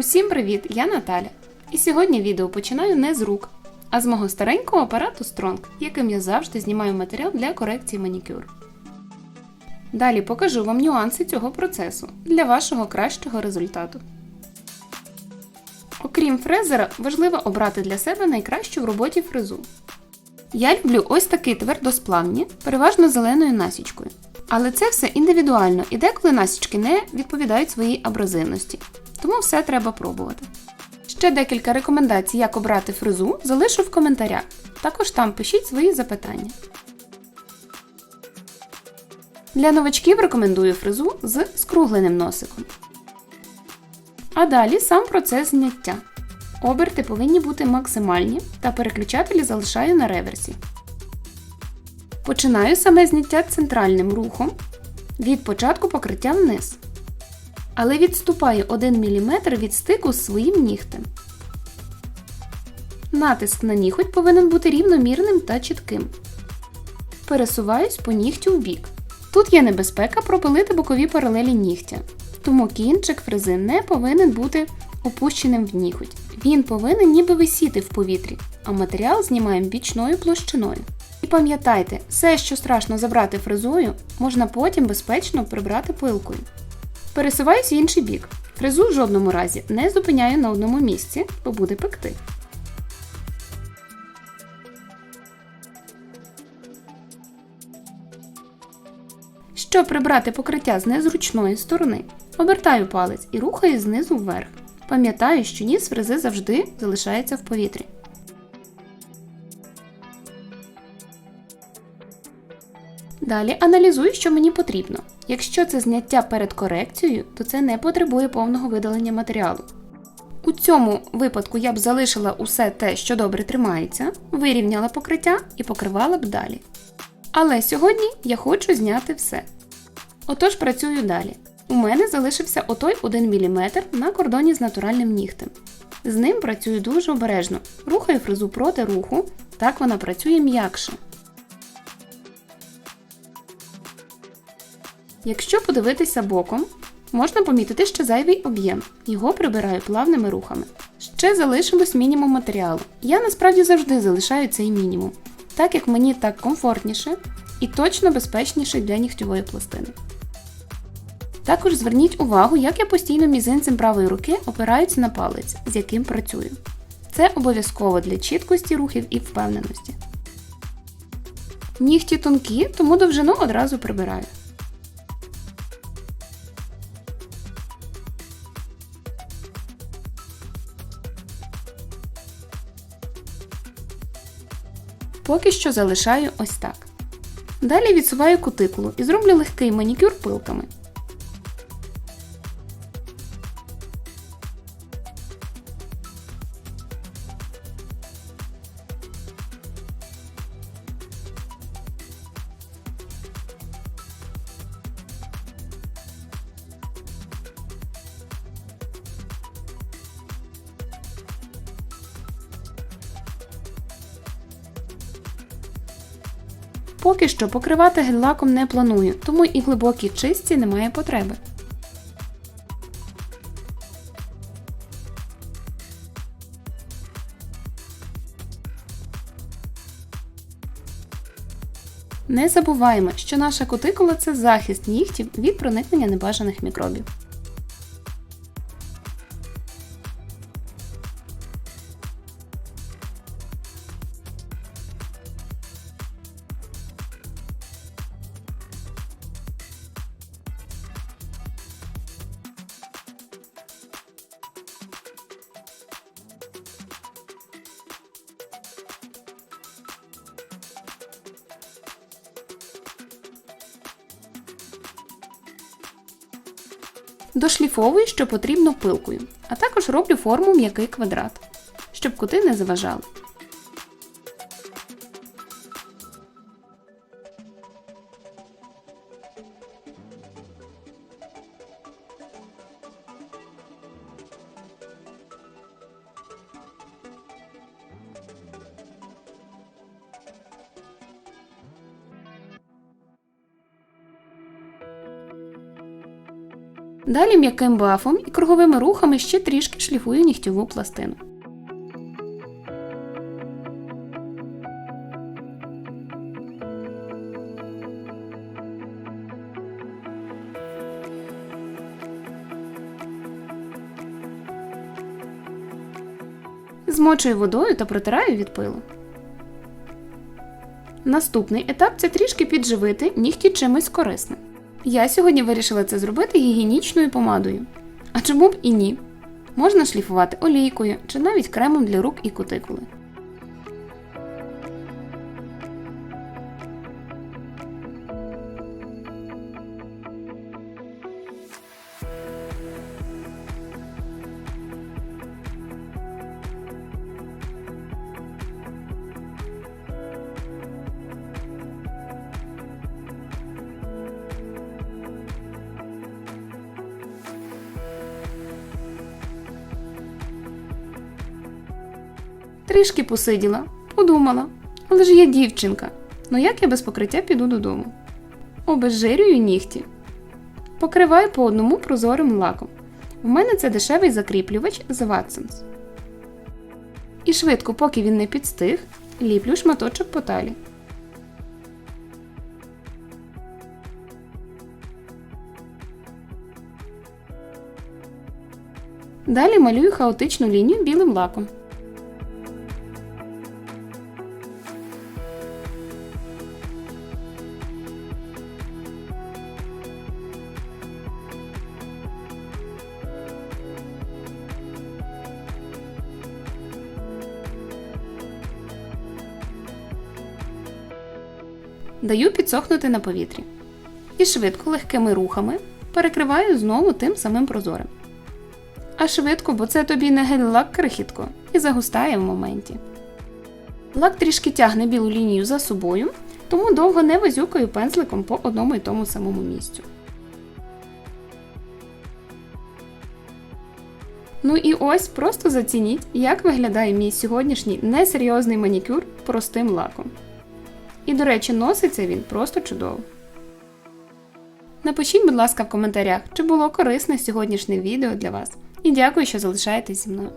Усім привіт! Я Наталя. І сьогодні відео починаю не з рук, а з мого старенького апарату Strong, яким я завжди знімаю матеріал для корекції манікюр. Далі покажу вам нюанси цього процесу для вашого кращого результату. Окрім фрезера, важливо обрати для себе найкращу в роботі фрезу. Я люблю ось такий твердосплавні, переважно зеленою насічкою. Але це все індивідуально і деколи насічки не відповідають своїй абразивності. Тому все треба пробувати. Ще декілька рекомендацій, як обрати фрезу, залишу в коментарях. Також там пишіть свої запитання. Для новачків рекомендую фрезу з скругленим носиком. А далі сам процес зняття. Оберти повинні бути максимальні та переключателі залишаю на реверсі. Починаю саме зняття центральним рухом від початку покриття вниз. Але відступаю 1 мм від стику з своїм нігтем. Натиск на ніготь повинен бути рівномірним та чітким. Пересуваюсь по нігтю в бік. Тут є небезпека пропилити бокові паралелі нігтя, тому кінчик фрези не повинен бути опущеним в ніготь. Він повинен ніби висіти в повітрі, а матеріал знімаємо бічною площиною. І пам'ятайте, все, що страшно забрати фрезою, можна потім безпечно прибрати пилкою. Пересуваюсь в інший бік. Фрезу в жодному разі не зупиняю на одному місці, бо буде пекти. Щоб прибрати покриття з незручної сторони, обертаю палець і рухаю знизу вверх. Пам'ятаю, що ніс фрези завжди залишається в повітрі. Далі аналізую, що мені потрібно. Якщо це зняття перед корекцією, то це не потребує повного видалення матеріалу. У цьому випадку я б залишила усе те, що добре тримається, вирівняла покриття і покривала б далі. Але сьогодні я хочу зняти все. Отож працюю далі. У мене залишився отой 1 мм на кордоні з натуральним нігтем. З ним працюю дуже обережно, рухаю фрезу проти руху, так вона працює м'якше. Якщо подивитися боком, можна помітити ще зайвий об'єм, його прибираю плавними рухами. Ще залишилось мінімум матеріалу. Я насправді завжди залишаю цей мінімум, так як мені так комфортніше і точно безпечніше для нігтєвої пластини. Також зверніть увагу, як я постійно мізинцем правої руки опираюся на палець, з яким працюю. Це обов'язково для чіткості рухів і впевненості. Нігті тонкі, тому довжину одразу прибираю. Поки що залишаю ось так. Далі відсуваю кутикулу і зроблю легкий манікюр пилками. Поки що покривати гель-лаком не планую, тому і глибокій чистці немає потреби. Не забуваємо, що наша кутикула це захист нігтів від проникнення небажаних мікробів. Дошліфовую, що потрібно пилкою, а також роблю форму м'який квадрат, щоб кути не заважали. Далі м'яким бафом і круговими рухами ще трішки шліфую нігтьову пластину. Змочую водою та протираю від пилу. Наступний етап це трішки підживити нігті чимось корисним. Я сьогодні вирішила це зробити гігієнічною помадою. А чому б і ні? Можна шліфувати олійкою чи навіть кремом для рук і кутикули. Трішки посиділа, подумала. Але ж я дівчинка. Ну як я без покриття піду додому? Обезжирюю нігті. Покриваю по одному прозорим лаком. В мене це дешевий закріплювач з Watsons. І швидко, поки він не підстиг, ліплю шматочок по талі. Далі малюю хаотичну лінію білим лаком. Даю підсохнути на повітрі. І швидко легкими рухами перекриваю знову тим самим прозорим. А швидко, бо це тобі не гель-лак крихітко і загустає в моменті. Лак трішки тягне білу лінію за собою, тому довго не визюкаю пензликом по одному і тому самому місцю. Ну і ось просто зацініть, як виглядає мій сьогоднішній несерйозний манікюр простим лаком. І, до речі, носиться він просто чудово. Напишіть, будь ласка, в коментарях, чи було корисне сьогоднішнє відео для вас. І дякую, що залишаєтесь зі мною.